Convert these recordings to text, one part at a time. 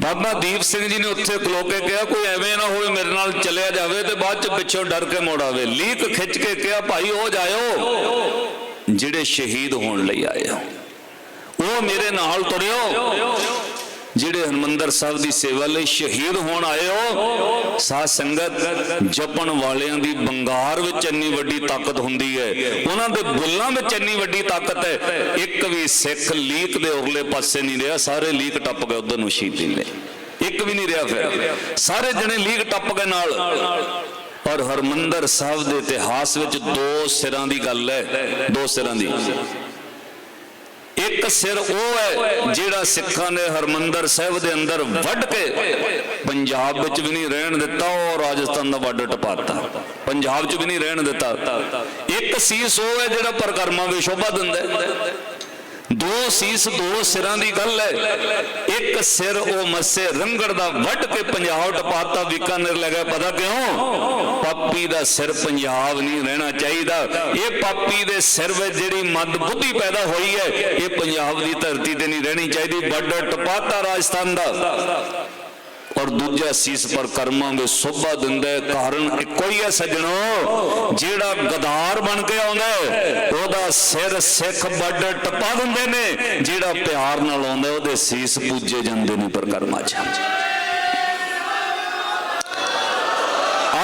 ਬਾਬਾ ਦੀਪ ਸਿੰਘ ਜੀ ਨੇ ਉੱਥੇ ਖਲੋ ਕੇ ਕਿਹਾ, ਕੋਈ ਐਵੇਂ ਨਾ ਹੋਵੇ ਮੇਰੇ ਨਾਲ ਚੱਲਿਆ ਜਾਵੇ ਤੇ ਬਾਅਦ ਚ ਪਿੱਛੋਂ ਡਰ ਕੇ ਮੋੜ ਆਵੇ। ਲੀਕ ਖਿੱਚ ਕੇ ਕਿਹਾ, ਭਾਈ, ਉਹ ਜਾਇਓ। ਜਿਹੜੇ ਸ਼ਹੀਦ ਹੋਣ ਲਈ ਆਏ ਹੋ ਉਹ ਮੇਰੇ ਨਾਲ ਤੁਰਿਓ। ਜਿਹੜੇ ਹਰਮੰਦਰ ਸਾਹਿਬ ਦੀ ਸੇਵਾ ਲਈ ਸ਼ਹੀਦ ਹੋਣ ਆਏ ਹੋ, ਸਾਧ ਸੰਗਤ ਜਪਣ ਵਾਲਿਆਂ ਦੀ ਬੰਗਾਰ ਵਿੱਚ ਇੰਨੀ ਵੱਡੀ ਤਾਕਤ ਹੁੰਦੀ ਹੈ। ਉਹਨਾਂ ਦੇ ਬੁੱਲਾਂ ਵਿੱਚ ਇੰਨੀ ਵੱਡੀ ਤਾਕਤ ਹੈ। ਇੱਕ ਵੀ ਸਿੱਖ ਲੀਕ ਦੇ ਉਰਲੇ ਪਾਸੇ ਨਹੀਂ ਰਿਹਾ, ਸਾਰੇ ਲੀਕ ਟੱਪ ਗਏ ਉਧਰ ਨੂੰ ਸ਼ਹੀਦੀ ਨੇ ਇੱਕ ਵੀ ਨਹੀਂ ਰਿਹਾ ਫਿਰ। ਸਾਰੇ ਜਣੇ ਲੀਕ ਟੱਪ ਗਏ ਨਾਲ। ਪਰ ਹਰਮੰਦਰ ਸਾਹਿਬ ਦੇ ਇਤਿਹਾਸ ਵਿੱਚ ਦੋ ਸਿਰਾਂ ਦੀ ਗੱਲ ਹੈ, ਦੋ ਸਿਰਾਂ ਦੀ। ਇੱਕ ਸਿਰ ਉਹ ਹੈ ਜਿਹੜਾ ਸਿੱਖਾਂ ਨੇ ਹਰਮੰਦਰ ਸਾਹਿਬ ਦੇ ਅੰਦਰ ਵੱਢ ਕੇ ਪੰਜਾਬ ਵਿੱਚ ਵੀ ਨਹੀਂ ਰਹਿਣ ਦਿੱਤਾ ਔਰ ਰਾਜਸਥਾਨ ਦਾ ਵੱਡ ਟਪਾਤਾ। ਪੰਜਾਬ 'ਚ ਵੀ ਨਹੀਂ ਰਹਿਣ ਦਿੱਤਾ। ਇੱਕ ਸੀਸ ਉਹ ਹੈ ਜਿਹੜਾ ਪਰਕਰਮਾਂ ਵਿੱਚ ਸ਼ੋਭਾ ਦਿੰਦਾ ਦੋ ਸੀਸ, ਦੋ ਸਿਰਾਂ ਦੀ ਗੱਲ ਹੈ। ਇੱਕ ਸਿਰ ਉਹ ਮੱਸੇ ਰੰਗੜ ਦਾ ਵੱਢ ਕੇ ਪੰਜਾਬ ਟਪਾਤਾ, ਬੀਕਾਨੇਰ ਲੈ ਗਿਆ। ਪਤਾ ਕਿਉਂ? ਪਾਪੀ ਦਾ ਸਿਰ ਪੰਜਾਬ ਨਹੀਂ ਰਹਿਣਾ ਚਾਹੀਦਾ। ਇਹ ਪਾਪੀ ਦੇ ਸਿਰ ਵਿੱਚ ਜਿਹੜੀ ਮਦ ਬੁੱਧੀ ਪੈਦਾ ਹੋਈ ਹੈ, ਇਹ ਪੰਜਾਬ ਦੀ ਧਰਤੀ ਤੇ ਨਹੀਂ ਰਹਿਣੀ ਚਾਹੀਦੀ। ਵੱਡਾ ਟਪਾਤਾ ਰਾਜਸਥਾਨ ਦਾ। ਔਰ ਦੂਜਾ ਸੀਸ ਪਰ ਕਰਮਾਂ ਵਿੱਚ ਸੋਭਾ ਦਿੰਦਾ ਕਾਰਨ ਇੱਕੋ ਹੀ ਹੈ ਸੱਜਣੋ, ਜਿਹੜਾ ਗਦਾਰ ਬਣ ਕੇ ਆਉਂਦਾ ਉਹਦਾ ਸਿਰ ਸਿੱਖ ਵੱਡ ਟਪਾ ਦਿੰਦੇ ਨੇ। ਜਿਹੜਾ ਪਿਆਰ ਨਾਲ ਆਉਂਦਾ ਉਹਦੇ ਸੀਸ ਪੂਜੇ ਜਾਂਦੇ ਨੇ ਪਰ ਕਰਮਾਂ 'ਚ।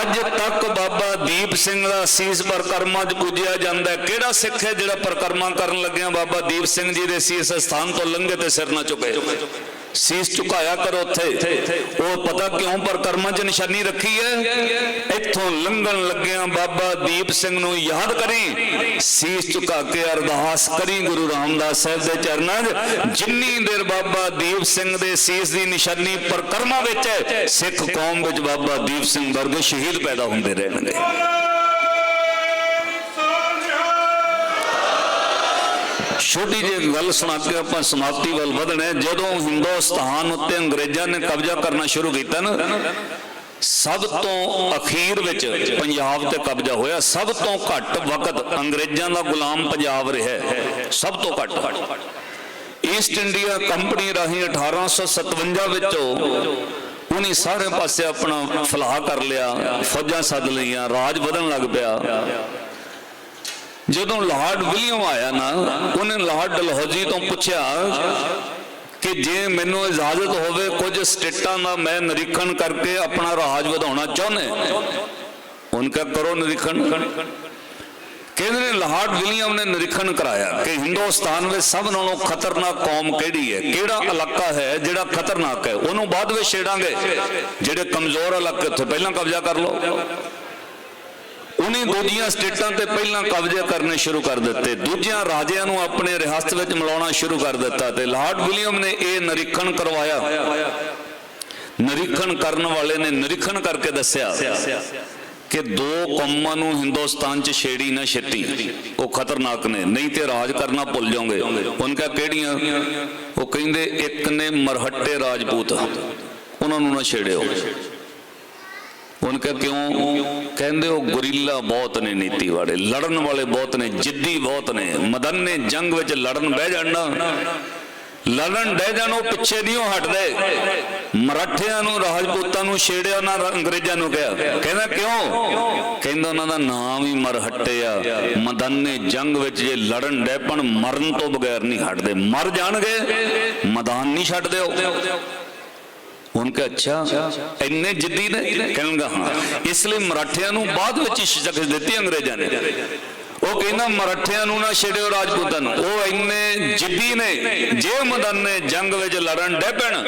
ਅੱਜ ਤੱਕ ਬਾਬਾ ਦੀਪ ਸਿੰਘ ਦਾ ਸੀਸ ਪਰਕਰਮਾ 'ਚ ਪੂਜਿਆ ਜਾਂਦਾ ਕਿਹੜਾ ਸਿੱਖ ਹੈ ਜਿਹੜਾ ਪਰਕਰਮਾ ਕਰਨ ਲੱਗਿਆ ਬਾਬਾ ਦੀਪ ਸਿੰਘ ਜੀ ਦੇ ਸੀਸ ਸਥਾਨ ਤੋਂ ਲੰਘੇ ਤੇ ਸਿਰ ਨਾ ਝੁਕੇ? ਸੀਸ ਝੁਕਾਇਆ ਕਰੋ ਉੱਥੇ। ਉਹ ਪਤਾ ਕਿਉਂ ਪਰਕਰਮਾ 'ਚ ਨਿਸ਼ਾਨੀ ਰੱਖੀ ਹੈ? ਇੱਥੋਂ ਲੰਘਣ ਲੱਗਿਆ ਬਾਬਾ ਦੀਪ ਸਿੰਘ ਨੂੰ ਯਾਦ ਕਰੀ। ਸੀਸ ਝੁਕਾ ਕੇ ਅਰਦਾਸ ਕਰੀ ਗੁਰੂ ਰਾਮਦਾਸ ਸਾਹਿਬ ਦੇ ਚਰਨਾਂ 'ਚ। ਜਿੰਨੀ ਦੇਰ ਬਾਬਾ ਦੀਪ ਸਿੰਘ ਦੇ ਸੀਸ ਦੀ ਨਿਸ਼ਾਨੀ ਪਰਕਰਮਾ ਵਿੱਚ ਹੈ, ਸਿੱਖ ਕੌਮ ਵਿੱਚ ਬਾਬਾ ਦੀਪ ਸਿੰਘ ਵਰਗੇ ਸ਼ਹੀਦ ਪੈਦਾ ਹੁੰਦੇ ਰਹਿਣਗੇ। ਛੋਟੀ ਜਿਹੀ ਗੱਲ ਸੁਣਾ ਕੇ ਆਪਾਂ ਸਮਾਪਤੀ ਵੱਲ ਵਧਣਾ ਜਦੋਂ ਹਿੰਦੁਸਤਾਨ ਉੱਤੇ ਅੰਗਰੇਜ਼ਾਂ ਨੇ ਕਬਜ਼ਾ ਕਰਨਾ ਸ਼ੁਰੂ ਕੀਤਾ ਨਾ, ਸਭ ਤੋਂ ਅਖੀਰ ਵਿੱਚ ਪੰਜਾਬ ਤੇ ਕਬਜ਼ਾ ਹੋਇਆ। ਸਭ ਤੋਂ ਘੱਟ ਵਕਤ ਅੰਗਰੇਜ਼ਾਂ ਦਾ ਗੁਲਾਮ ਪੰਜਾਬ ਰਿਹਾ ਸਭ ਤੋਂ ਘੱਟ। ਈਸਟ ਇੰਡੀਆ ਕੰਪਨੀ ਰਾਹੀਂ 1857 ਵਿੱਚੋਂ ਉਹਨੇ ਸਾਰੇ ਪਾਸੇ ਆਪਣਾ ਫਲਾਹ ਕਰ ਲਿਆ, ਫੌਜਾਂ ਸੱਦ ਲਈਆਂ, ਰਾਜ ਵਧਣ ਲੱਗ ਪਿਆ। ਜਦੋਂ ਲਾਰਡ ਵਿਲੀਅਮ ਆਇਆ ਨਾ, ਉਹਨੇ ਲਾਰਡ ਡਲਹੌਜੀ ਤੋਂ ਪੁੱਛਿਆ ਕਿ ਜੇ ਮੈਨੂੰ ਇਜਾਜ਼ਤ ਹੋਵੇ, ਕੁਝ ਸਟੇਟਾਂ ਦਾ ਮੈਂ ਨਿਰੀਖਣ ਕਰਕੇ ਆਪਣਾ ਰਾਜ ਵਧਾਉਣਾ ਚਾਹੁੰਦੇ ਉਹਨਾਂ ਕਰੋ ਨਿਰੀਖਣ। ਕਹਿੰਦੇ ਨੇ, ਲਾਰਡ ਵਿਲੀਅਮ ਨੇ ਨਿਰੀਖਣ ਕਰਾਇਆ ਕਿ ਹਿੰਦੁਸਤਾਨ ਵਿੱਚ ਸਭ ਨਾਲੋਂ ਖਤਰਨਾਕ ਕੌਮ ਕਿਹੜੀ ਹੈ? ਕਿਹੜਾ ਇਲਾਕਾ ਹੈ ਜਿਹੜਾ ਖਤਰਨਾਕ ਹੈ? ਉਹਨੂੰ ਬਾਅਦ ਵਿੱਚ ਛੇੜਾਂਗੇ। ਜਿਹੜੇ ਕਮਜ਼ੋਰ ਇਲਾਕੇ, ਉੱਥੇ ਪਹਿਲਾਂ ਕਬਜ਼ਾ ਕਰ ਲਓ। ਉਹਨੇ ਦੂਜੀਆਂ ਸਟੇਟਾਂ ਤੇ ਪਹਿਲਾਂ ਕਬਜ਼ੇ ਕਰਨੇ ਸ਼ੁਰੂ ਕਰ ਦਿੱਤੇ। ਦੂਜਿਆਂ ਰਾਜਿਆਂ ਨੂੰ ਆਪਣੇ ਰਿਹਾਸਤ ਵਿੱਚ ਮਿਲਾਉਣਾ ਸ਼ੁਰੂ ਕਰ ਦਿੱਤਾ ਤੇ ਲਾਰਡ ਵਿਲੀਅਮ ਨੇ ਇਹ ਨਿਰੀਖਣ ਕਰਵਾਇਆ। ਨਿਰੀਖਣ ਕਰਨ ਵਾਲੇ ਨੇ ਨਿਰੀਖਣ ਕਰਕੇ ਦੱਸਿਆ ਕਿ ਦੋ ਕੌਮਾਂ ਨੂੰ ਹਿੰਦੁਸਤਾਨ 'ਚ ਛੇੜੀ ਨਾ ਛੇਤੀ। ਉਹ ਖਤਰਨਾਕ ਨੇ। ਨਹੀਂ ਤੇ ਰਾਜ ਕਰਨਾ ਭੁੱਲ ਜਾਓਗੇ। ਉਹਨਾਂ ਕਾ ਕਿਹੜੀਆਂ? ਉਹ ਕਹਿੰਦੇ, ਇੱਕ ਨੇ ਮਰਹੱਟੇ ਰਾਜਪੂਤ। ਉਹਨਾਂ ਨੂੰ ਨਾ ਛੇੜਿਓ। ਉਹਨਾਂ ਕਾ ਕਿਉਂ? ਕਹਿੰਦੇ ਉਹ ਗੁਰੀਲਾ ਬਹੁਤ ਨੇ, ਨੀਤੀ ਵਾਲੇ। ਲੜਨ ਵਾਲੇ ਬਹੁਤ ਨੇ, ਜਿੱਦੀ ਬਹੁਤ ਨੇ। ਮਦਨ ਨੇ ਜੰਗ ਵਿੱਚ ਲੜਨ ਬਹਿ ਜਾਣਾ ਲੜਨ ਡਹਿ ਜਾਣ, ਉਹ ਪਿੱਛੇ ਨਹੀਂ, ਉਹ ਹਟਦੇ। ਮਰਾਠਿਆਂ ਨੂੰ, ਰਾਜਪੂਤਾਂ ਨੂੰ ਛੇੜਿਆ ਉਹਨਾਂ ਅੰਗਰੇਜ਼ਾਂ ਨੂੰ ਕਿਹਾ। ਕਹਿੰਦਾ ਕਿਉਂ? ਕਹਿੰਦਾ ਉਹਨਾਂ ਦਾ ਨਾਮ ਹੀ ਮਰਹੱਟੇ ਆ। ਮਦਨੇ ਜੰਗ ਵਿੱਚ ਜੇ ਲੜਨ ਡੈ ਪਣ, ਮਰਨ ਤੋਂ ਬਗੈਰ ਨਹੀਂ ਹਟਦੇ। ਮਰ ਜਾਣਗੇ, ਮੈਦਾਨ ਨਹੀਂ ਛੱਡਦੇ ਉਹ। ਉਹਨਾਂ ਕਹਾ ਅੱਛਾ ਇੰਨੇ ਜਿੱਦੀ ਨੇ ਕਹਿੰਗਾ ਹਾਂ ਇਸ ਲਈ ਮਰਾਠਿਆਂ ਨੂੰ ਵਿੱਚ ਸ਼ਿਕਸਤ ਦਿੱਤੀ ਅੰਗਰੇਜ਼ਾਂ ਨੇ ਉਹ ਕਹਿੰਦਾ ਮਰਾਠਿਆਂ ਨੂੰ ਨਾ ਛੇੜਿਓ ਰਾਜਪੂਤਾਂ ਨੂੰ ਉਹ ਇੰਨੇ ਜਿੱਦੀ ਨੇ ਜੇ ਮਦਨੇ ਜੰਗ ਵਿੱਚ ਲੜਨ ਡੈ ਪੈਣ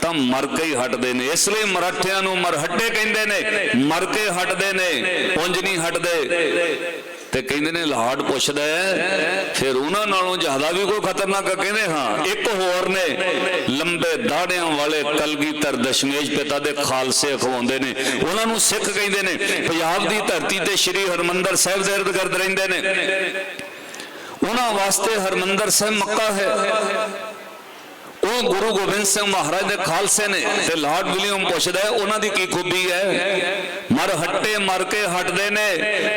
ਤਾਂ ਮਰ ਕੇ ਹੀ ਹਟਦੇ ਨੇ ਇਸ ਲਈ ਮਰਾਠਿਆਂ ਨੂੰ ਮਰਹੱਟੇ ਕਹਿੰਦੇ ਨੇ ਮਰ ਕੇ ਹਟਦੇ ਨੇ ਪੁੰਜ ਨਹੀਂ ਹਟਦੇ ਤੇ ਕਹਿੰਦੇ ਨੇ ਲਾਹੜ ਪੁੱਛਦਾ ਹੈ, ਫਿਰ ਉਹਨਾਂ ਨਾਲੋਂ ਜ਼ਿਆਦਾ ਵੀ ਕੋਈ ਖਤਰਨਾਕ ਕਹਿੰਦੇ ਹਾਂ ਇੱਕ ਹੋਰ ਨੇ ਲੰਬੇ ਦਾੜਿਆਂ ਵਾਲੇ ਕਲਗੀਧਰ ਦਸ਼ਮੇਸ਼ ਪਿਤਾ ਦੇ ਖਾਲਸੇ ਅਖਵਾਉਂਦੇ ਨੇ। ਉਹਨਾਂ ਨੂੰ ਸਿੱਖ ਕਹਿੰਦੇ ਨੇ ਪੰਜਾਬ ਦੀ ਧਰਤੀ ਤੇ ਸ੍ਰੀ ਹਰਮੰਦਰ ਸਾਹਿਬ ਦੇ ਇਰਦ ਗਿਰਦ ਰਹਿੰਦੇ ਨੇ। ਉਹਨਾਂ ਵਾਸਤੇ ਹਰਮੰਦਰ ਸਾਹਿਬ ਮੱਕਾ ਹੈ। ਉਹ ਗੁਰੂ ਗੋਬਿੰਦ ਸਿੰਘ ਮਹਾਰਾਜ ਦੇ ਖਾਲਸੇ ਨੇ ਤੇ ਲਾਰਡ ਵਿਲੀਅਮ ਪੁੱਛਦਾ ਉਹਨਾਂ ਦੀ ਕੀ ਖੂਬੀ ਹੈ? ਮਰ ਹੱਟੇ ਮਰ ਕੇ ਹਟਦੇ ਨੇ,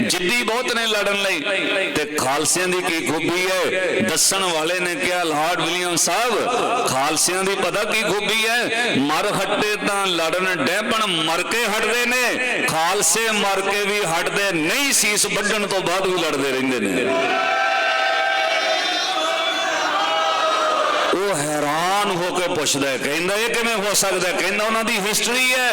ਜਿੱਦੀ ਬਹੁਤ ਨੇ ਲੜਨ ਲਈ। ਤੇ ਖਾਲਸਿਆਂ ਦੀ ਕੀ ਖੂਬੀ ਹੈ? ਦੱਸਣ ਵਾਲੇ ਨੇ ਕਿਹਾ, ਲਾਰਡ ਵਿਲੀਅਮ ਸਾਹਿਬ, ਖਾਲਸਿਆਂ ਦੀ ਪਤਾ ਕੀ ਖੂਬੀ ਹੈ? ਮਰ ਹੱਟੇ ਤਾਂ ਲੜਨ ਡੈਪਣ ਮਰ ਕੇ ਹਟਦੇ ਨੇ। ਖਾਲਸੇ ਮਰ ਕੇ ਵੀ ਹਟਦੇ, ਨਹੀਂ ਸੀਸ ਵੱਢਣ ਤੋਂ ਬਾਅਦ ਵੀ ਲੜਦੇ ਰਹਿੰਦੇ ਨੇ। ਉਹ ਹੈਰਾਨ ਹੋ ਕੇ ਪੁੱਛਦਾ ਕਹਿੰਦਾ ਇਹ ਕਿਵੇਂ ਹੋ ਸਕਦਾ ਕਹਿੰਦਾ ਉਹਨਾਂ ਦੀ ਹਿਸਟਰੀ ਹੈ।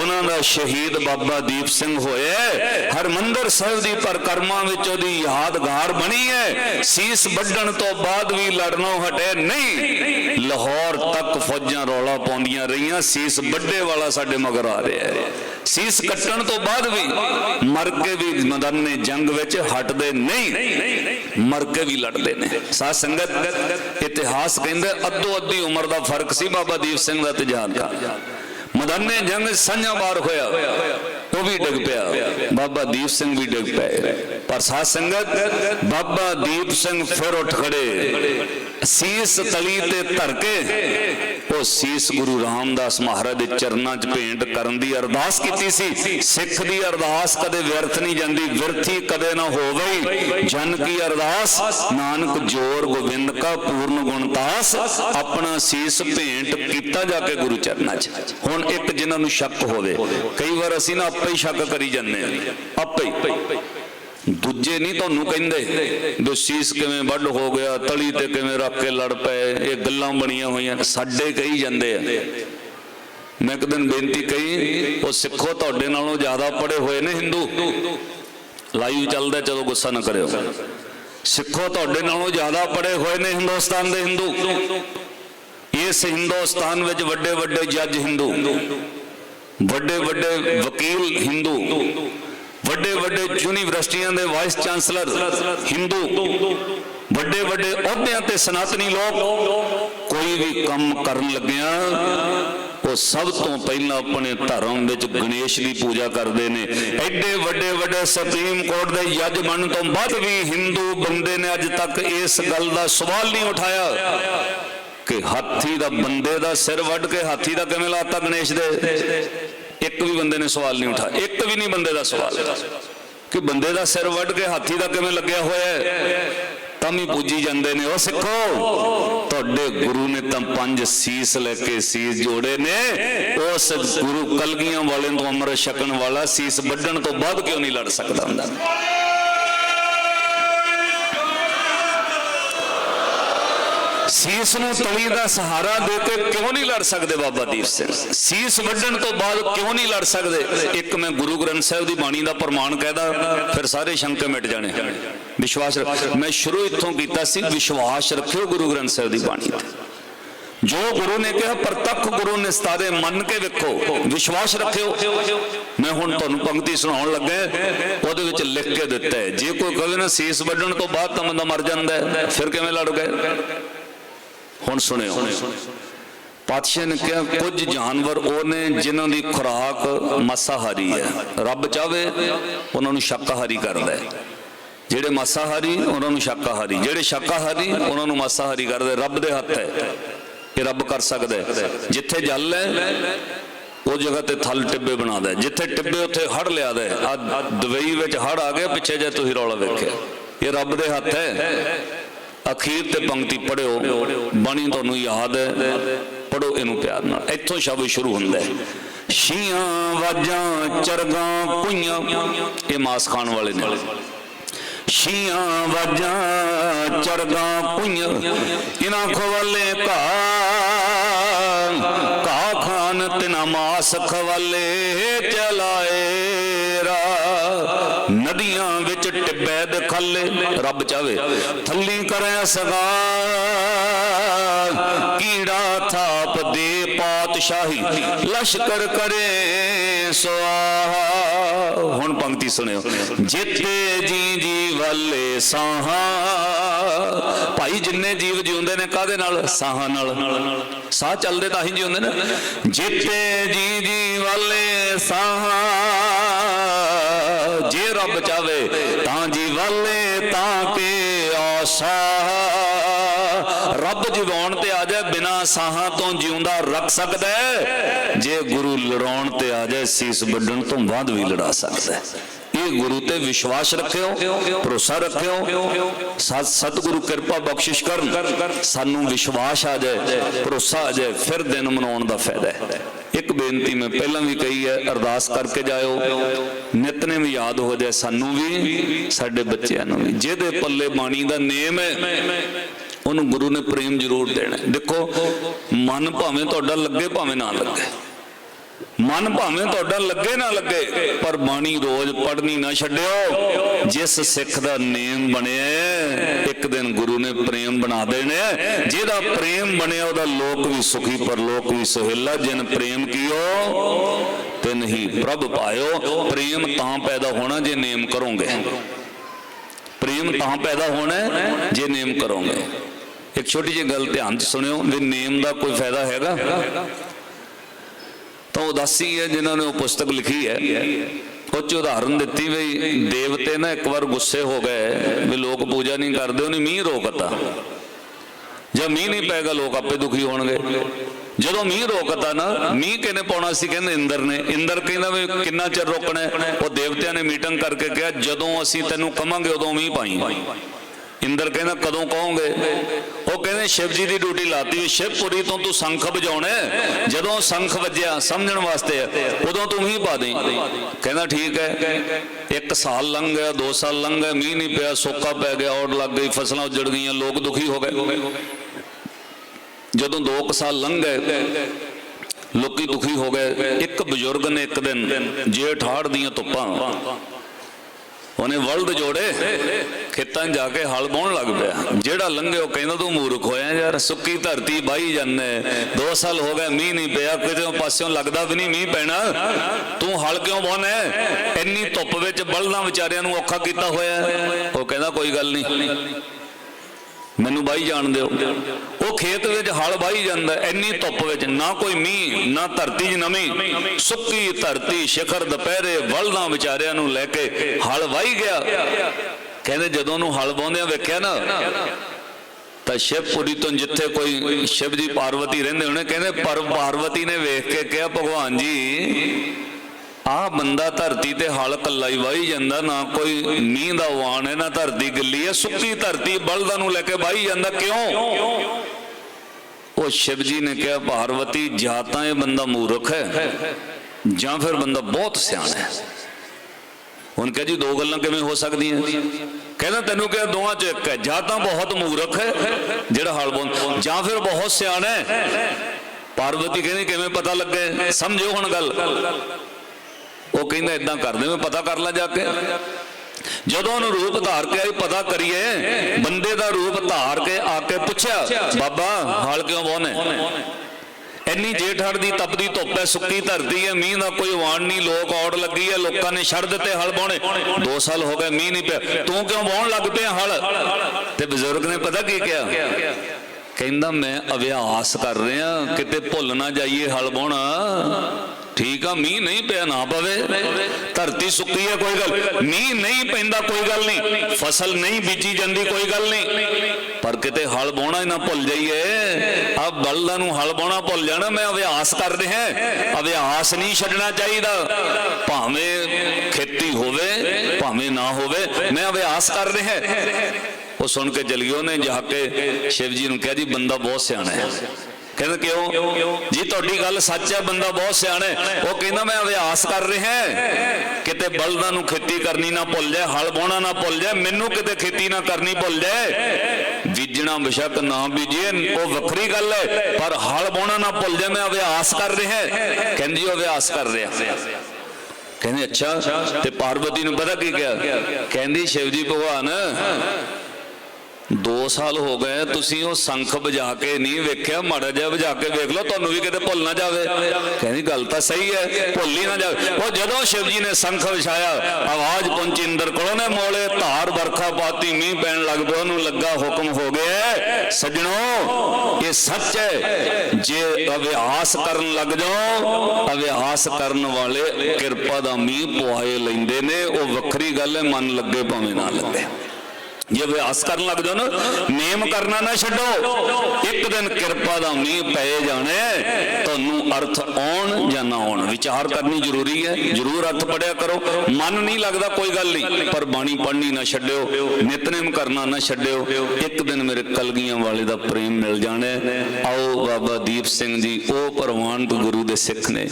ਉਹਨਾਂ ਦਾ ਸ਼ਹੀਦ ਬਾਬਾ ਦੀਪ ਸਿੰਘ ਹੋਇਆ ਹੈ। ਹਰਮੰਦਰ ਸਾਹਿਬ ਦੀ ਪਰਕਰਮਾ ਵਿੱਚ ਉਹਦੀ ਯਾਦਗਾਰ ਬਣੀ ਹੈ। ਸੀਸ ਵੱਢਣ ਤੋਂ ਬਾਅਦ ਵੀ ਲੜਨੋਂ ਹਟੇ ਨਹੀਂ। ਲਾਹੌਰ ਤੱਕ ਫੌਜਾਂ ਰੌਲਾ ਪਾਉਂਦੀਆਂ ਰਹੀਆਂ। ਸੀਸ ਵੱਡੇ ਵਾਲਾ ਸਾਡੇ ਮਗਰ ਆ ਰਿਹਾ ਹੈ। ਸੀਸ ਕੱਟਣ ਤੋਂ ਬਾਅਦ ਵੀ ਮਰ ਕੇ ਵੀ ਮੈਦਾਨੇ ਜੰਗ ਵਿੱਚ ਹਟਦੇ ਨਹੀਂ, ਮਰ ਕੇ ਵੀ ਲੜਦੇ ਨੇ। ਸਾਧ ਸੰਗਤ, ਇਤਿਹਾਸ ਕਹਿੰਦਾ ਅੱਧੋ ਅੱਧੀ ਉਮਰ ਦਾ ਫ਼ਰਕ ਸੀ ਬਾਬਾ ਦੀਪ ਸਿੰਘ ਦਾ ਤੇ ਜਾਨ ਦਾ। ਮੈਦਾਨੇ ਜੰਗ ਸੰਝਾ ਬਾਰ ਹੋਇਆ, ਉਹ ਵੀ ਡਿੱਗ ਪਿਆ, ਬਾਬਾ ਦੀਪ ਸਿੰਘ ਵੀ ਡਿੱਗ ਪਏ। ਪਰ ਸਾਧ ਸੰਗਤ, ਬਾਬਾ ਦੀਪ ਸਿੰਘ ਫਿਰ ਉੱਠ ਖੜੇ, ਸੀਸ ਤਲੀ ਤੇ ਧਰ ਕੇ ਉਹ ਸੀਸ ਗੁਰੂ ਰਾਮਦਾਸ ਮਹਾਰਾਜ ਦੇ ਚਰਨਾਂ 'ਚ ਭੇਂਟ ਕਰਨ ਦੀ ਅਰਦਾਸ ਕੀਤੀ ਸੀ। ਸਿੱਖ ਦੀ ਅਰਦਾਸ ਕਦੇ ਵਿਅਰਥ ਨਹੀਂ ਜਾਂਦੀ ਵਿਰਥੀ ਕਦੇ ਨਾ ਹੋਵੇ ਜਨ ਕੀ ਅਰਦਾਸ? ਨਾਨਕ ਜੋਰ ਗੋਬਿੰਦ ਕਾ ਪੂਰਨ ਗੁਣਤਾਸ ਆਪਣਾ ਸੀਸ ਭੇਂਟ ਕੀਤਾ ਜਾ ਕੇ ਗੁਰੂ ਚਰਨਾਂ 'ਚ। ਹੁਣ ਇੱਕ ਜਿਨ੍ਹਾਂ ਨੂੰ ਸ਼ੱਕ ਹੋਵੇ, ਕਈ ਵਾਰ ਅਸੀਂ ਨਾ ਆਪੇ ਹੀ ਸ਼ੱਕ ਕਰੀ ਜਾਂਦੇ ਆ ਆਪੇ ਹੀ। ਦੂਜੇ ਨਹੀਂ ਤੁਹਾਨੂੰ ਕਹਿੰਦੇ ਵੀ ਸੀਸ ਕਿਵੇਂ ਵੱਢ ਹੋ ਗਿਆ, ਤਲੀ ਤੇ ਕਿਵੇਂ ਰੱਖ ਕੇ ਲੜ ਪਏ, ਇਹ ਗੱਲਾਂ ਬਣੀਆਂ ਹੋਈਆਂ। ਸਾਡੇ ਕਹੀ ਜਾਂਦੇ ਆ। ਮੈਂ ਇੱਕ ਦਿਨ ਬੇਨਤੀ ਕਹੀ, ਉਹ ਸਿੱਖੋ ਤੁਹਾਡੇ ਨਾਲੋਂ ਜ਼ਿਆਦਾ ਪੜੇ ਹੋਏ ਨੇ ਹਿੰਦੂ ਲਾਈਵ ਚੱਲਦਾ, ਚਲੋ ਗੁੱਸਾ ਨਾ ਕਰਿਓ। ਸਿੱਖੋ ਤੁਹਾਡੇ ਨਾਲੋਂ ਜ਼ਿਆਦਾ ਪੜੇ ਹੋਏ ਨੇ ਹਿੰਦੁਸਤਾਨ ਦੇ ਹਿੰਦੂ ਇਸ ਹਿੰਦੁਸਤਾਨ ਵਿੱਚ ਵੱਡੇ ਵੱਡੇ ਜੱਜ ਹਿੰਦੂ ਵੱਡੇ ਵੱਡੇ ਵਕੀਲ ਹਿੰਦੂ ਵੱਡੇ ਵੱਡੇ ਯੂਨੀਵਰਸਿਟੀਆਂ ਦੇ ਵਾਈਸ ਚਾਂਸਲਰ, ਹਿੰਦੂ, ਵੱਡੇ ਵੱਡੇ ਅਹੁਦਿਆਂ ਤੇ ਸਨਾਤਨੀ ਲੋਕ ਕੋਈ ਵੀ ਕੰਮ ਕਰਨ ਲੱਗਿਆ, ਉਹ ਸਭ ਤੋਂ ਪਹਿਲਾਂ ਆਪਣੇ ਧਰਮ ਵਿੱਚ ਗਣੇਸ਼ ਦੀ ਪੂਜਾ ਕਰਦੇ ਨੇ। ਐਡੇ ਵੱਡੇ ਵੱਡੇ ਸੁਪਰੀਮ ਕੋਰਟ ਦੇ ਜੱਜ ਬਣਨ ਤੋਂ ਬਾਅਦ ਵੀ ਹਿੰਦੂ ਬੰਦੇ ਨੇ ਅੱਜ ਤੱਕ ਇਸ ਗੱਲ ਦਾ ਸਵਾਲ ਨਹੀਂ ਉਠਾਇਆ ਕਿ ਹਾਥੀ ਦਾ ਬੰਦੇ ਦਾ ਸਿਰ ਵੱਢ ਕੇ ਹਾਥੀ ਦਾ ਕਿਵੇਂ ਲਾਤਾ ਗਣੇਸ਼ ਦੇ? ਇੱਕ ਵੀ ਬੰਦੇ ਨੇ ਸਵਾਲ ਨਹੀਂ ਉਠਾਇਆ ਇੱਕ ਵੀ ਨਹੀਂ ਬੰਦੇ ਦਾ ਸਵਾਲ। ਕਿ ਬੰਦੇ ਦਾ ਸਿਰ ਵੱਢ ਕੇ ਹਾਥੀ ਦਾ ਕਿਵੇਂ ਲੱਗਿਆ ਹੋਇਆ ਹੈ? ਤਾਂ ਵੀ ਪੂਜੀ ਜਾਂਦੇ ਨੇ। ਉਹ ਸਿੱਖੋ, ਤੁਹਾਡੇ ਗੁਰੂ ਨੇ ਤਾਂ ਪੰਜ ਸੀਸ ਲੈ ਕੇ ਸੀਸ ਜੋੜੇ ਨੇ। ਉਸ ਗੁਰੂ ਕਲਗੀਆਂ ਵਾਲੇ ਤੋਂ ਅੰਮ੍ਰਿਤ ਛਕਣ ਵਾਲਾ ਸੀਸ ਵੱਢਣ ਤੋਂ ਬਾਅਦ ਕਿਉਂ ਨਹੀਂ ਲੜ ਸਕਦਾ? ਹੁੰਦਾ ਸੀਸ ਨੂੰ ਤਲੀ ਦਾ ਸਹਾਰਾ ਦੇ ਕੇ ਕਿਉਂ ਨਹੀਂ ਲੜ ਸਕਦੇ ਬਾਬਾ ਦੀਪ ਸਿੰਘ? ਸੀਸ ਵੱਢਣ ਤੋਂ ਬਾਅਦ ਕਿਉਂ ਨਹੀਂ ਲੜ ਸਕਦੇ? ਇੱਕ ਮੈਂ ਗੁਰੂ ਗ੍ਰੰਥ ਸਾਹਿਬ ਦੀ ਬਾਣੀ ਦਾ ਪ੍ਰਮਾਣ ਕਹਿਦਾ, ਫਿਰ ਸਾਰੇ ਸ਼ੰਕੇ ਮਿਟ ਜਾਣੇ। ਵਿਸ਼ਵਾਸ ਮੈਂ ਸ਼ੁਰੂ ਇੱਥੋਂ ਕੀਤਾ ਸੀ, ਵਿਸ਼ਵਾਸ ਰੱਖਿਓ ਗੁਰੂ ਗ੍ਰੰਥ ਸਾਹਿਬ ਦੀ ਬਾਣੀ ਤੇ। ਜੋ ਗੁਰੂ ਨੇ ਕਿਹਾ, ਪ੍ਰਤੱਖ ਗੁਰੂ ਨੇ ਸਤਾਰੇ ਮੰਨ ਕੇ ਵੇਖੋ, ਵਿਸ਼ਵਾਸ ਰੱਖਿਓ। ਮੈਂ ਹੁਣ ਤੁਹਾਨੂੰ ਪੰਕਤੀ ਸੁਣਾਉਣ ਲੱਗਾ ਉਹਦੇ ਵਿੱਚ ਲਿਖ ਕੇ ਦਿੱਤਾ ਹੈ, ਜੇ ਕੋਈ ਕਹੇ ਨਾ ਸੀਸ ਵੱਢਣ ਤੋਂ ਬਾਅਦ ਤਾਂ ਬੰਦਾ ਮਰ ਜਾਂਦਾ ਫਿਰ ਕਿਵੇਂ ਲੜ ਗਏ? ਹੁਣ ਸੁਣਿਓ। ਪਾਤਸ਼ਾਹ ਨੇ ਕਿਹਾ, ਕੁਝ ਜਾਨਵਰ ਉਹ ਨੇ ਜਿਨ੍ਹਾਂ ਦੀ ਖੁਰਾਕ ਮਾਸਾਹਾਰੀ ਹੈ। ਰੱਬ ਚਾਵੇ ਉਹਨਾਂ ਨੂੰ ਸ਼ਾਕਾਹਾਰੀ ਕਰਦਾ ਹੈ ਜਿਹੜੇ ਮਾਸਾਹਾਰੀ, ਉਹਨਾਂ ਨੂੰ ਸ਼ਾਕਾਹਾਰੀ। ਜਿਹੜੇ ਸ਼ਾਕਾਹਾਰੀ, ਉਹਨਾਂ ਨੂੰ ਮਾਸਾਹਾਰੀ ਕਰਦਾ ਰੱਬ ਦੇ ਹੱਥ ਹੈ ਇਹ ਰੱਬ ਕਰ ਸਕਦਾ ਜਿੱਥੇ ਜਲ ਹੈ, ਉਹ ਜਗ੍ਹਾ ਤੇ ਥਲ ਟਿੱਬੇ ਬਣਾਦਾ ਹੈ ਜਿੱਥੇ ਟਿੱਬੇ, ਉੱਥੇ ਹੜ ਲਿਆਦਾ ਹੈ ਆ ਦੁਬਈ ਵਿੱਚ ਹੜ ਆ ਗਿਆ, ਪਿੱਛੇ ਜੇ ਤੁਸੀਂ ਰੌਲਾ ਵੇਖਿਆ। ਇਹ ਰੱਬ ਦੇ ਹੱਥ ਹੈ। ਅਖੀਰ ਤੇ ਪੰਕਤੀ ਪੜਿਓ ਬਾਣੀ ਤੁਹਾਨੂੰ ਯਾਦ ਹੈ ਪੜੋ ਇਹਨੂੰ ਪਿਆਰ ਨਾਲ। ਇੱਥੋਂ ਸ਼ਬਦ ਸ਼ੁਰੂ ਹੁੰਦਾ ਹੈ। ਸ਼ੀਆਂ ਵਾਜਾਂ, ਚਰਗਾਂ ਕੁਈਆਂ ਇਹ ਮਾਸ ਖਾਣ ਵਾਲੇ ਨੇ। ਸ਼ੀਆਂ ਵਾਜਾਂ, ਚਰਗਾਂ ਕੁਈਆਂ ਇਹਨਾਂ ਖਵਾਲੇ ਘਾ ਘਾ ਖਾਨ ਤਿਨਾ ਮਾਸ ਖਵਾਲੇ ਚਲਾਏ ਰਾ ਨਦੀਆਂ ਵਿੱਚ ਟਿੱਬੇ ਦੇ ਖੱਲੇ, ਰੱਬ ਚਾਵੇ। ਥੱਲੀ ਕਰੇ ਸਗਾ, ਕੀੜਾ ਥਾਪ ਦੇ ਪਾਤਸ਼ਾਹੀ। ਲਸ਼ਕਰ ਕਰੇ ਸਵਾਹਾ ਹੁਣ ਪੰਕਤੀ ਸੁਣਿਓ। ਜਿੱਤੇ ਜੀ ਜੀ ਵਾਲੇ ਸਾਹਾ। ਭਾਈ ਜਿੰਨੇ ਜੀਵ ਜਿਉਂਦੇ ਨੇ ਕਾਦੇ ਨਾਲ? ਸਾਹਾਂ ਨਾਲ। ਸਾਹ ਚੱਲਦੇ ਤਾਂ ਹੀ ਜਿਉਂਦੇ ਨੇ। ਜਿੱਤੇ ਜੀ ਜੀ ਵਾਲੇ ਸਾਹਾ। ਜੇ ਰੱਬ ਚਾਵੇ ਤਾਂ ਰੱਬ ਜਗਾਉਣ ਤੇ ਆ ਜਾਏ, ਬਿਨਾ ਸਾਹਾਂ ਤੋਂ ਜਿਉਂਦਾ ਰੱਖ ਸਕਦਾ ਹੈ। ਜੇ ਗੁਰੂ ਲੜਾਉਣ ਤੇ ਆ ਜਾਏ, ਸੀਸ ਵੱਢਣ ਤੋਂ ਬਾਅਦ ਵੀ ਲੜਾ ਸਕਦਾ ਹੈ। ਇਹ ਗੁਰੂ ਤੇ ਵਿਸ਼ਵਾਸ ਰੱਖਿਓ, ਭਰੋਸਾ ਰੱਖਿਓ। ਸਤ ਸਤਿਗੁਰੂ ਕਿਰਪਾ ਬਖਸ਼ਿਸ਼ ਕਰਨ। ਸਾਨੂੰ ਵਿਸ਼ਵਾਸ ਆ ਜਾਏ, ਭਰੋਸਾ ਆ ਜਾਏ, ਫਿਰ ਦਿਨ ਮਨਾਉਣ ਦਾ ਫਾਇਦਾ ਹੈ। ਇੱਕ ਬੇਨਤੀ ਮੈਂ ਪਹਿਲਾਂ ਵੀ ਕਹੀ ਹੈ, ਅਰਦਾਸ ਕਰਕੇ ਜਾਇਓ। ਨਿਤਨੇਮ ਯਾਦ ਹੋ ਜਾਏ ਸਾਨੂੰ ਵੀ, ਸਾਡੇ ਬੱਚਿਆਂ ਨੂੰ ਵੀ। ਜਿਹਦੇ ਪੱਲੇ ਬਾਣੀ ਦਾ ਨੇਮ ਹੈ, ਉਹਨੂੰ ਗੁਰੂ ਨੇ ਪ੍ਰੇਮ ਜ਼ਰੂਰ ਦੇਣਾ ਦੇਖੋ, ਮਨ ਭਾਵੇਂ ਤੁਹਾਡਾ ਲੱਗੇ, ਭਾਵੇਂ ਨਾ ਲੱਗੇ। ਮਨ ਭਾਵੇਂ ਤੁਹਾਡਾ ਲੱਗੇ ਨਾ ਲੱਗੇ, ਪਰ ਬਾਣੀ ਰੋਜ਼ ਪੜ੍ਹਨੀ ਨਾ ਛੱਡਿਓ। ਜਿਸ ਸਿੱਖ ਦਾ ਨੇਮ ਬਣਿਆ ਇੱਕ ਦਿਨ ਗੁਰੂ ਨੇ ਪ੍ਰੇਮ ਬਣਾ ਦੇਣਾ ਹੈ। ਜਿਹਦਾ ਪ੍ਰੇਮ ਬਣਿਆ, ਉਹਦਾ ਲੋਕ ਵੀ ਸੁਖੀ, ਪਰ ਲੋਕ ਵੀ ਸੁਹੇਲਾ। ਜਿਨ ਪ੍ਰੇਮ ਕੀਓ, ਤਿਨ ਹੀ ਪ੍ਰਭ ਪਾਇਓ। ਪ੍ਰੇਮ ਤਾਂ ਪੈਦਾ ਹੋਣਾ ਜੇ ਨੇਮ ਕਰੋਗੇ। ਪ੍ਰੇਮ ਤਾਂ ਪੈਦਾ ਹੋਣਾ ਜੇ ਨੇਮ ਕਰੋਗੇ। ਇੱਕ ਛੋਟੀ ਜਿਹੀ ਗੱਲ ਧਿਆਨ ਚ ਸੁਣਿਓ, ਵੀ ਨੇਮ ਦਾ ਕੋਈ ਫਾਇਦਾ ਹੈਗਾ? ਤਾਂ ਉਦਾਸੀ ਹੈ, ਜਿਨ੍ਹਾਂ ਨੇ ਉਹ ਪੁਸਤਕ ਲਿਖੀ ਹੈ। ਉਹ ਚ ਉਦਾਹਰਨ ਦਿੱਤੀ ਵੀ ਦੇਵਤੇ ਨਾ ਇੱਕ ਵਾਰ ਗੁੱਸੇ ਹੋ ਗਏ ਵੀ ਲੋਕ ਪੂਜਾ ਨਹੀਂ ਕਰਦੇ, ਉਹਨੇ ਮੀਂਹ ਰੋਕਤਾ ਜੇ ਮੀਂਹ ਨਹੀਂ ਪੈਗਾ ਲੋਕ ਆਪੇ ਦੁਖੀ ਹੋਣਗੇ। ਜਦੋਂ ਮੀਂਹ ਰੋਕਤਾ ਨਾ, ਮੀਂਹ ਕਿਹਨੇ ਪਾਉਣਾ ਸੀ? ਕਹਿੰਦੇ ਇੰਦਰ ਨੇ। ਇੰਦਰ ਕਹਿੰਦਾ ਵੀ ਕਿੰਨਾ ਚਿਰ ਰੋਕਣਾ ਉਹ ਦੇਵਤਿਆਂ ਨੇ ਮੀਟਿੰਗ ਕਰਕੇ ਕਿਹਾ, ਜਦੋਂ ਅਸੀਂ ਤੈਨੂੰ ਕਵਾਂਗੇ, ਉਦੋਂ ਮੀਂਹ ਪਾਈ। ਇੰਦਰ ਕਹਿੰਦਾ, ਕਦੋਂ ਕਹੋਗੇ? ਉਹ ਕਹਿੰਦੇ, ਸ਼ਿਵ ਜੀ ਦੀ ਡਿਊਟੀ ਲਾਤੀ ਵੀ ਸ਼ਿਵਪੁਰੀ ਤੋਂ ਤੂੰ ਸੰਖ ਵਜਾਉਣਾ ਜਦੋਂ ਸੰਖ ਵੱਜਿਆ, ਸਮਝਣ ਵਾਸਤੇ ਉਦੋਂ ਤੂੰ ਮੀਂਹ ਪਾ ਦੇ ਕਹਿੰਦਾ, ਠੀਕ ਹੈ, ਇੱਕ ਸਾਲ ਲੰਘ ਗਿਆ, ਦੋ ਸਾਲ ਲੰਘ ਗਏ ਮੀਂਹ ਨਹੀਂ ਪਿਆ, ਸੋਕਾ ਪੈ ਗਿਆ, ਔੜ ਲੱਗ ਗਈ, ਫਸਲਾਂ ਉੱਜੜ ਗਈਆਂ, ਲੋਕ ਦੁਖੀ ਹੋ ਗਏ। ਜਦੋਂ 2 ਸਾਲ ਲੰਘ ਗਏ, ਲੋਕੀ ਦੁਖੀ ਹੋ ਗਏ। ਇੱਕ ਬਜ਼ੁਰਗ ਨੇ ਇੱਕ ਦਿਨ ਜੇਠ ਹਾੜ ਦੀਆਂ ਧੁੱਪਾਂ ਉਹਨੇ ਵਲਦ ਜੋੜੇ, ਖੇਤਾਂ 'ਚ ਜਾ ਕੇ ਹਲ ਬਾਉਣ ਲੱਗ ਪਿਆ। ਜਿਹੜਾ ਲੰਘੇ ਉਹ ਕਹਿੰਦਾ, ਤੂੰ ਮੂਰਖ ਹੋਇਆ ਯਾਰ, ਸੁੱਕੀ ਧਰਤੀ ਬਾਈ ਜਾਂਦੇ। 2 ਸਾਲ ਹੋ ਗਏ, ਮੀਂਹ ਨਹੀਂ ਪਿਆ, ਕਿਤੇ ਪਾਸਿਓਂ ਲੱਗਦਾ ਵੀ ਨਹੀਂ ਮੀਂਹ ਪੈਣਾ। ਤੂੰ ਹਲ ਕਿਉਂ ਬਾਉਣਾ ਇੰਨੀ ਧੁੱਪ ਵਿੱਚ ਬਲਦਾਂ ਵਿਚਾਰਿਆਂ ਨੂੰ ਔਖਾ ਕੀਤਾ ਹੋਇਆ। ਉਹ ਕਹਿੰਦਾ, ਕੋਈ ਗੱਲ ਨਹੀਂ। ਮੈਨੂੰ ਬਾਈ ਜਾਣ ਦਿਓ। ਉਹ ਖੇਤ ਵਿੱਚ ਹਲ ਬਾਈ ਜਾਂਦਾ, ਇੰਨੀ ਧੁੱਪ ਵਿੱਚ ਨਾ ਕੋਈ ਮੀਂਹ, ਨਾ ਧਰਤੀ 'ਚ ਨਮੀ ਸੁੱਕੀ ਧਰਤੀ, ਸ਼ਿਖਰ ਦੁਪਹਿਰੇ ਵਲਦਾਂ ਵਿਚਾਰਿਆਂ ਨੂੰ ਲੈ ਕੇ ਹਲ ਵਾਈ ਗਿਆ। ਕਹਿੰਦੇ ਜਦੋਂ ਨੂੰ ਹਲ ਬਾਉਂਦਿਆਂ ਵੇਖਿਆ ਨਾ, ਤਾਂ ਸ਼ਿਵਪੁਰੀ ਤੋਂ ਜਿੱਥੇ ਕੋਈ ਸ਼ਿਵ ਜੀ ਪਾਰਵਤੀ ਰਹਿੰਦੇ ਹੋਣੇ, ਕਹਿੰਦੇ ਪਰ ਪਾਰਵਤੀ ਨੇ ਵੇਖ ਕੇ ਕਿਹਾ, ਭਗਵਾਨ ਜੀ ਆਹ ਬੰਦਾ ਧਰਤੀ ਤੇ ਹਲ ਕੱਲਾ ਹੀ ਵਾਹੀ ਜਾਂਦਾ, ਨਾ ਕੋਈ ਮੀਂਹ ਦਾ ਵਾਣ ਹੈ, ਨਾ ਧਰਤੀ ਗਿੱਲੀ ਹੈ। ਸੁੱਕੀ ਧਰਤੀ ਬਲਦਾਂ ਨੂੰ ਲੈ ਕੇ ਵਾਹੀ ਜਾਂਦਾ, ਕਿਉਂ? ਉਹ ਸ਼ਿਵ ਜੀ ਨੇ ਕਿਹਾ ਪਾਰਵਤੀ ਜਾਂ ਤਾਂ ਇਹ ਬੰਦਾ ਮੂਰਖ ਹੈ, ਜਾਂ ਫਿਰ ਬੰਦਾ ਬਹੁਤ ਸਿਆਣਾ ਹੈ। ਹੁਣ ਕਹੇ, ਜੀ, ਦੋ ਗੱਲਾਂ ਕਿਵੇਂ ਹੋ ਸਕਦੀਆਂ? ਕਹਿੰਦਾ, ਤੈਨੂੰ ਕਿਹਾ, ਦੋਵਾਂ ਚ ਇੱਕ ਹੈ, ਜਾਂ ਤਾਂ ਬਹੁਤ ਮੂਰਖ ਹੈ, ਜਿਹੜਾ ਹਲ ਬੋਲ, ਜਾਂ ਫਿਰ ਬਹੁਤ ਸਿਆਣਾ ਹੈ। ਪਾਰਵਤੀ ਕਹਿੰਦੀ, ਕਿਵੇਂ ਪਤਾ ਲੱਗੇ? ਸਮਝੋ ਹੁਣ ਗੱਲ। ਉਹ ਕਹਿੰਦਾ ਇਦਾਂ ਕਰਦੇ, ਮੈਂ ਪਤਾ ਕਰ ਲਾਂ ਜਾ ਕੇ। ਜਦੋਂ ਉਹਨੂੰ ਰੂਪ ਧਾਰ ਕੇ ਆਈ, ਪਤਾ ਕਰੀਏ, ਬੰਦੇ ਦਾ ਰੂਪ ਧਾਰ ਕੇ ਆ ਕੇ ਪੁੱਛਿਆ, ਬਾਬਾ, ਹਾਲ ਕਿਉਂ ਬੋਨੇ ਇੰਨੀ ਜੇਠੜ ਦੀ ਤਪਦੀ ਧੁੱਪ ਹੈ, ਸੁੱਕੀ ਧਰਤੀ ਹੈ, ਮੀਂਹ ਦਾ ਕੋਈ ਵਾਣ ਨਹੀਂ, ਲੋਕ ਔੜ ਲੱਗੀ ਹੈ, ਲੋਕਾਂ ਨੇ ਛੱਡ ਦਿੱਤੇ ਹਲ ਬਾਉਣੇ 2 ਸਾਲ ਹੋ ਗਏ, ਮੀਂਹ ਨਹੀਂ ਪਿਆ। ਤੂੰ ਕਿਉਂ ਬਾਉਣ ਲੱਗ ਪਿਆ ਹਲ? ਤੇ ਬਜ਼ੁਰਗ ਨੇ ਪਤਾ ਕੀ ਕਿਹਾ? ਕਹਿੰਦਾ, ਮੈਂ ਅਭਿਆਸ ਕਰ ਰਿਹਾ, ਕਿਤੇ ਭੁੱਲ ਨਾ ਜਾਈਏ ਹਲ ਬਾਉਣਾ ਠੀਕ ਆ, ਮੀਂਹ ਨਹੀਂ ਪਿਆ, ਨਾ ਪਵੇ। ਧਰਤੀ ਸੁੱਕੀ ਹੈ ਕੋਈ ਗੱਲ। ਮੀਂਹ ਨਹੀਂ ਪੈਂਦਾ, ਕੋਈ ਗੱਲ ਨਹੀਂ। ਫਸਲ ਨਹੀਂ ਬੀਜੀ ਜਾਂਦੀ, ਕੋਈ ਗੱਲ ਨਹੀਂ। ਪਰ ਕਿਤੇ ਹਲ ਬਾਉਣਾ ਨਾ ਭੁੱਲ ਜਾਈਏ। ਆ ਬਲਦਾਂ ਨੂੰ ਹਲ ਬਾਉਣਾ ਭੁੱਲ ਜਾਣਾ, ਮੈਂ ਅਭਿਆਸ ਕਰ ਰਿਹਾ। ਅਭਿਆਸ ਨਹੀਂ ਛੱਡਣਾ ਚਾਹੀਦਾ। ਭਾਵੇਂ ਖੇਤੀ ਹੋਵੇ, ਭਾਵੇਂ ਨਾ ਹੋਵੇ, ਮੈਂ ਅਭਿਆਸ ਕਰ ਰਿਹਾ। ਉਹ ਸੁਣ ਕੇ ਚਲ ਗਿਆ ਜਾ ਕੇ ਸ਼ਿਵ ਜੀ ਨੂੰ ਕਿਹਾ, ਜੀ, ਬੰਦਾ ਬਹੁਤ ਸਿਆਣਾ ਹੈ। ਕਹਿੰਦਾ ਕਿਉਂ? ਜੀ, ਤੁਹਾਡੀ ਗੱਲ ਸੱਚ ਹੈ ਬੰਦਾ ਬਹੁਤ ਸਿਆਣਾ ਹੈ। ਉਹ ਕਹਿੰਦਾ, ਮੈਂ ਅਭਿਆਸ ਕਰ ਰਿਹਾ ਕਿਤੇ ਬਲਦਾਂ ਨੂੰ ਖੇਤੀ ਕਰਨੀ ਨਾ ਭੁੱਲ ਜਾਏ, ਹਲ ਬਾਉਣਾ ਨਾ ਭੁੱਲ ਜਾਏ, ਮੈਨੂੰ ਕਿਤੇ ਖੇਤੀ ਨਾ ਕਰਨੀ ਭੁੱਲ ਜਾਏ। ਬੀਜਣਾ ਬਸ਼ੱਕ ਨਾ ਬੀਜੀਏ ਉਹ ਵੱਖਰੀ ਗੱਲ ਹੈ, ਪਰ ਹਲ ਬਾਉਣਾ ਨਾ ਭੁੱਲ ਜਾਏ, ਮੈਂ ਅਭਿਆਸ ਕਰ ਰਿਹਾ ਕਹਿੰਦੀ, ਉਹ ਅਭਿਆਸ ਕਰ ਰਿਹਾ। ਕਹਿੰਦੇ, ਅੱਛਾ, ਤੇ ਪਾਰਵਤੀ ਨੂੰ ਪਤਾ ਕੀ ਕਿਹਾ? ਕਹਿੰਦੀ ਸ਼ਿਵਜੀ ਭਗਵਾਨ 2 ਸਾਲ ਹੋ ਗਏ, ਤੁਸੀਂ ਉਹ ਸੰਖ ਵਜਾ ਕੇ ਨਹੀਂ ਵੇਖਿਆ, ਮਾੜਾ ਜਿਹਾ ਵਜਾ ਕੇ ਵੇਖ ਲਓ, ਤੁਹਾਨੂੰ ਵੀ ਕਿਤੇ ਭੁੱਲ ਨਾ ਜਾਵੇ। ਕਹਿੰਦੀ ਗੱਲ ਤਾਂ ਸਹੀ ਹੈ, ਭੁੱਲ ਹੀ ਨਾ ਜਾਵੇ। ਉਹ ਜਦੋਂ ਸ਼ਿਵ ਜੀ ਨੇ ਸੰਖ ਵਿਛਾਇਆ, ਆਵਾਜ਼ ਪਹੁੰਚੀ ਇੰਦਰ ਕੋਲੋਂ ਨੇ ਮੋਲੇ, ਧਾਰ ਵਰਖਾ ਪਾਤੀ, ਮੀਂਹ ਪੈਣ ਲੱਗ ਪਿਆ, ਉਹਨੂੰ ਲੱਗਾ ਹੁਕਮ ਹੋ ਗਿਆ ਸੱਜਣੋ, ਇਹ ਸੱਚ ਹੈ, ਜੇ ਅਭਿਆਸ ਕਰਨ ਲੱਗ ਜਾਓ, ਅਭਿਆਸ ਕਰਨ ਵਾਲੇ ਕਿਰਪਾ ਦਾ ਮੀਂਹ ਪਵਾਏ ਲੈਂਦੇ ਨੇ, ਉਹ ਵੱਖਰੀ ਗੱਲ ਹੈ, ਮਨ ਲੱਗੇ ਭਾਵੇਂ ਨਾ ਲੱਗੇ। ਜੇ ਅਭਿਆਸ ਕਰਨ ਲੱਗ ਜਾਓ ਨਾ, ਨੇਮ ਕਰਨਾ ਨਾ ਛੱਡੋ। ਇੱਕ ਦਿਨ ਕਿਰਪਾ ਦਾ ਮੀਂਹ ਪਏ ਜਾਣਾ ਤੁਹਾਨੂੰ ਅਰਥ ਆਉਣ ਜਾਂ ਨਾ ਆਉਣ। ਵਿਚਾਰ ਕਰਨੀ ਜ਼ਰੂਰੀ ਹੈ, ਜ਼ਰੂਰ ਅਰਥ ਪੜਿਆ ਕਰੋ। ਮਨ ਨਹੀਂ ਲੱਗਦਾ ਕੋਈ ਗੱਲ ਨਹੀਂ, ਪਰ ਬਾਣੀ ਪੜ੍ਹਨੀ ਨਾ ਛੱਡਿਓ, ਨਿਤਨੇਮ ਕਰਨਾ ਨਾ ਛੱਡਿਓ। ਇੱਕ ਦਿਨ ਮੇਰੇ ਕਲਗੀਆਂ ਵਾਲੇ ਦਾ ਪ੍ਰੇਮ ਮਿਲ ਜਾਣਾ ਆਓ ਬਾਬਾ ਦੀਪ ਸਿੰਘ ਜੀ, ਉਹ ਪ੍ਰਵਾਨਤ ਗੁਰੂ ਦੇ ਸਿੱਖ ਨੇ,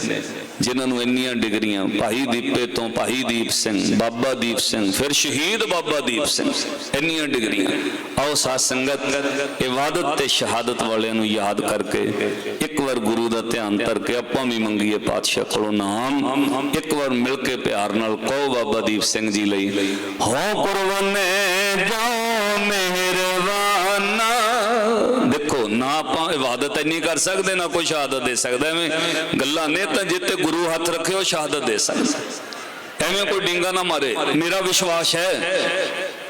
ਜਿਨ੍ਹਾਂ ਨੂੰ ਇੰਨੀਆਂ ਡਿਗਰੀਆਂ, ਭਾਈ ਦੀਪੇ ਤੋਂ ਭਾਈ ਦੀਪ ਸਿੰਘ, ਬਾਬਾ ਦੀਪ ਸਿੰਘ, ਫਿਰ ਸ਼ਹੀਦ ਬਾਬਾ ਦੀਪ ਸਿੰਘ। ਇੰਨੀਆਂ ਡਿਗਰੀਆਂ। ਆਓ ਸਾਧ ਸੰਗਤ, ਇਬਾਦਤ ਤੇ ਸ਼ਹਾਦਤ ਵਾਲਿਆਂ ਨੂੰ ਯਾਦ ਕਰਕੇ ਇੱਕ ਵਾਰ ਗੁਰੂ ਦਾ ਧਿਆਨ ਧਰ ਕੇ ਆਪਾਂ ਵੀ ਮੰਗੀਏ ਪਾਤਸ਼ਾਹ ਕੋਲੋਂ ਨਾਮ। ਇੱਕ ਵਾਰ ਮਿਲ ਕੇ ਪਿਆਰ ਨਾਲ ਕਹੋ ਬਾਬਾ ਦੀਪ ਸਿੰਘ ਜੀ ਲਈ, ਹੋ ਕੁਰਬਾਨੇ ਜੋ ਮਿਹਰਬਾਨਾ। ਦੇਖੋ, ਨਾ ਆਪਾਂ ਇਬਾਦਤ ਇੰਨੀ ਕਰ ਸਕਦੇ, ਨਾ ਕੋਈ ਸ਼ਹਾਦਤ ਦੇ ਸਕਦਾ। ਐਵੇਂ ਗੱਲਾਂ ਨੇ ਤਾਂ ਜਿੱਤੇ ਗੁਰੂ ਹੱਥ ਰੱਖੇ ਉਹ ਸ਼ਹਾਦਤ ਦੇ ਸਕਦਾ। ਐਵੇਂ ਕੋਈ ਡਿੰਗਾ ਨਾ ਮਾਰੇ। ਮੇਰਾ ਵਿਸ਼ਵਾਸ ਹੈ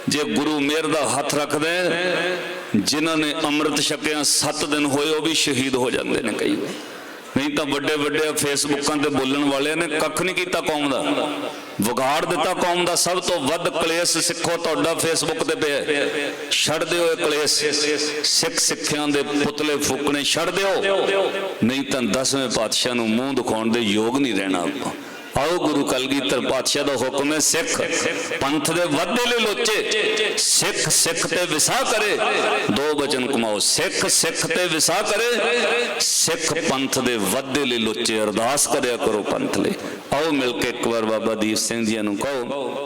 ਜੇ ਗੁਰੂ ਮੇਰ ਦਾ ਹੱਥ ਰੱਖਦਾ ਹੈ, ਜਿਨ੍ਹਾਂ ਨੇ ਅੰਮ੍ਰਿਤ ਛਕਿਆ 7 ਦਿਨ ਹੋਏ ਉਹ ਵੀ ਸ਼ਹੀਦ ਹੋ ਜਾਂਦੇ ਨੇ ਕਈ ਵਾਰ। ਨਹੀਂ ਤਾਂ ਵੱਡੇ ਵੱਡੇ ਫੇਸਬੁੱਕਾਂ ਤੇ ਬੋਲਣ ਵਾਲਿਆਂ ਨੇ ਕੱਖ ਨਹੀਂ ਕੀਤਾ ਕੌਮ ਦਾ। ਵਿਗਾੜ ਦਿੱਤਾ ਕੌਮ ਦਾ ਸਭ ਤੋਂ ਵੱਧ ਕਲੇਸ਼ ਸਿੱਖੋ ਤੁਹਾਡਾ ਫੇਸਬੁੱਕ ਤੇ ਪਿਆ ਛੱਡ ਦਿਓ ਇਹ ਕਲੇਸ਼। ਸਿੱਖ ਸਿੱਖਿਆਂ ਦੇ ਪੁਤਲੇ ਫੂਕਣੇ ਛੱਡ ਦਿਓ। ਨਹੀਂ ਤਾਂ ਦਸਵੇਂ ਪਾਤਸ਼ਾਹ ਨੂੰ ਮੂੰਹ ਦਿਖਾਉਣ ਦੇ ਯੋਗ ਨਹੀਂ ਰਹਿਣਾ ਆਪਾਂ। ਆਓ ਗੁਰੂ ਕਲਗੀਧਰ ਪਾਤਸ਼ਾਹ ਦਾ ਹੁਕਮ ਹੈ, ਸਿੱਖ। ਪੰਥ ਦੇ ਵਾਧੇ ਲਈ ਲੋਚੇ। ਸਿੱਖ ਸਿੱਖ ਤੇ ਵਿਸਾ ਕਰੇ। ਦੋ ਬਚਨ ਕਮਾਓ। ਸਿੱਖ ਸਿੱਖ ਤੇ ਵਿਸਾ ਕਰੇ। ਸਿੱਖ ਪੰਥ ਦੇ ਵਾਧੇ ਲਈ ਲੋਚੇ ਅਰਦਾਸ ਕਰਿਆ ਕਰੋ ਪੰਥ ਲਈ। ਆਓ ਮਿਲ ਕੇ ਇੱਕ ਵਾਰ ਬਾਬਾ ਦੀਪ ਸਿੰਘ ਜੀ ਨੂੰ ਕਹੋ